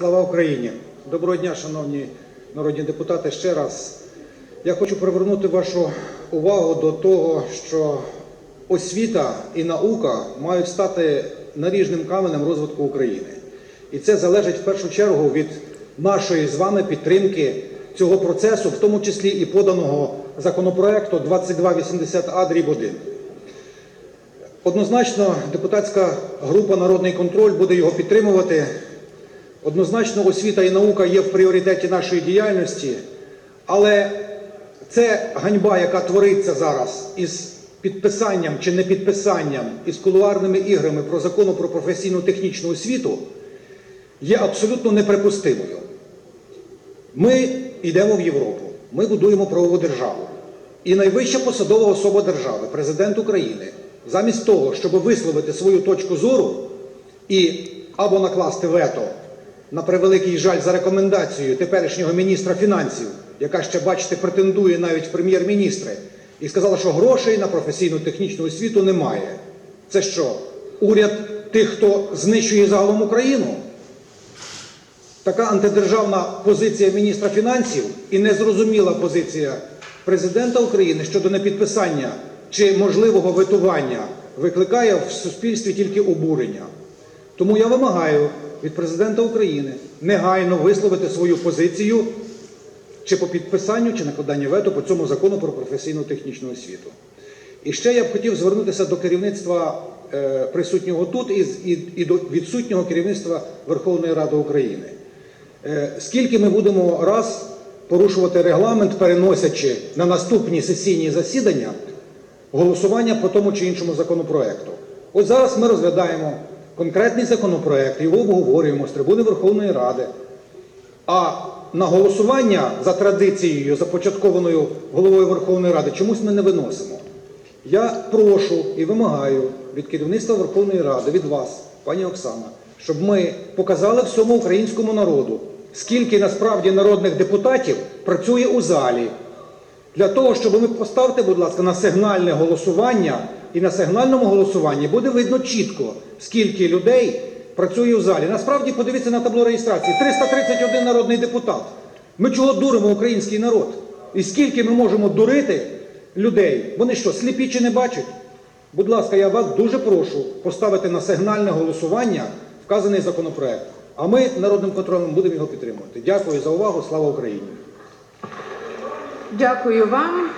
Слава Україні! Доброго дня, шановні народні депутати. Ще раз я хочу привернути вашу увагу до того, що освіта і наука мають стати наріжним каменем розвитку України. І це залежить в першу чергу від нашої з вами підтримки цього процесу, в тому числі і поданого законопроекту 2280А дріб 1. Однозначно, депутатська група Народний контроль буде його підтримувати. Однозначно, освіта і наука є в пріоритеті нашої діяльності, але це ганьба, яка твориться зараз із підписанням чи не підписанням із кулуарними іграми про закону про професійну технічну освіту, є абсолютно неприпустимою. Ми йдемо в Європу, ми будуємо правову державу. І найвища посадова особа держави, президент України, замість того, щоб висловити свою точку зору і або накласти вето на превеликий жаль за рекомендацією теперішнього міністра фінансів, яка ще, бачите, претендує навіть в прем'єр-міністри, і сказала, що грошей на професійну технічну освіту немає. Це що? Уряд тих, хто знищує загалом Україну? Така антидержавна позиція міністра фінансів і незрозуміла позиція президента України щодо непідписання чи можливого ветування викликає в суспільстві тільки обурення. Тому я вимагаю від президента України негайно висловити свою позицію чи по підписанню, чи накладанню вето по цьому закону про професійну технічну освіту. І ще я б хотів звернутися до керівництва е, присутнього тут і, і, і до відсутнього керівництва Верховної Ради України. Е, Скільки ми будемо раз порушувати регламент, переносячи на наступні сесійні засідання голосування по тому чи іншому законопроекту? От зараз ми розглядаємо конкретний законопроект, його обговорюємо з трибуни Верховної Ради. А на голосування за традицією, започаткованою головою Верховної Ради, чомусь ми не виносимо. Я прошу і вимагаю від керівництва Верховної Ради, від вас, пані Оксана, щоб ми показали всьому українському народу, скільки насправді народних депутатів працює у залі. Для того, щоб ми поставте, будь ласка, на сигнальне голосування, і на сигнальному голосуванні буде видно чітко, скільки людей працює у залі. Насправді, подивіться на табло реєстрації: 331 народний депутат. Ми чого дуримо український народ? І скільки ми можемо дурити людей? Вони що, сліпі чи не бачать? Будь ласка, я вас дуже прошу поставити на сигнальне голосування вказаний законопроект. А ми народним контролем будемо його підтримувати. Дякую за увагу. Слава Україні! Дякую вам.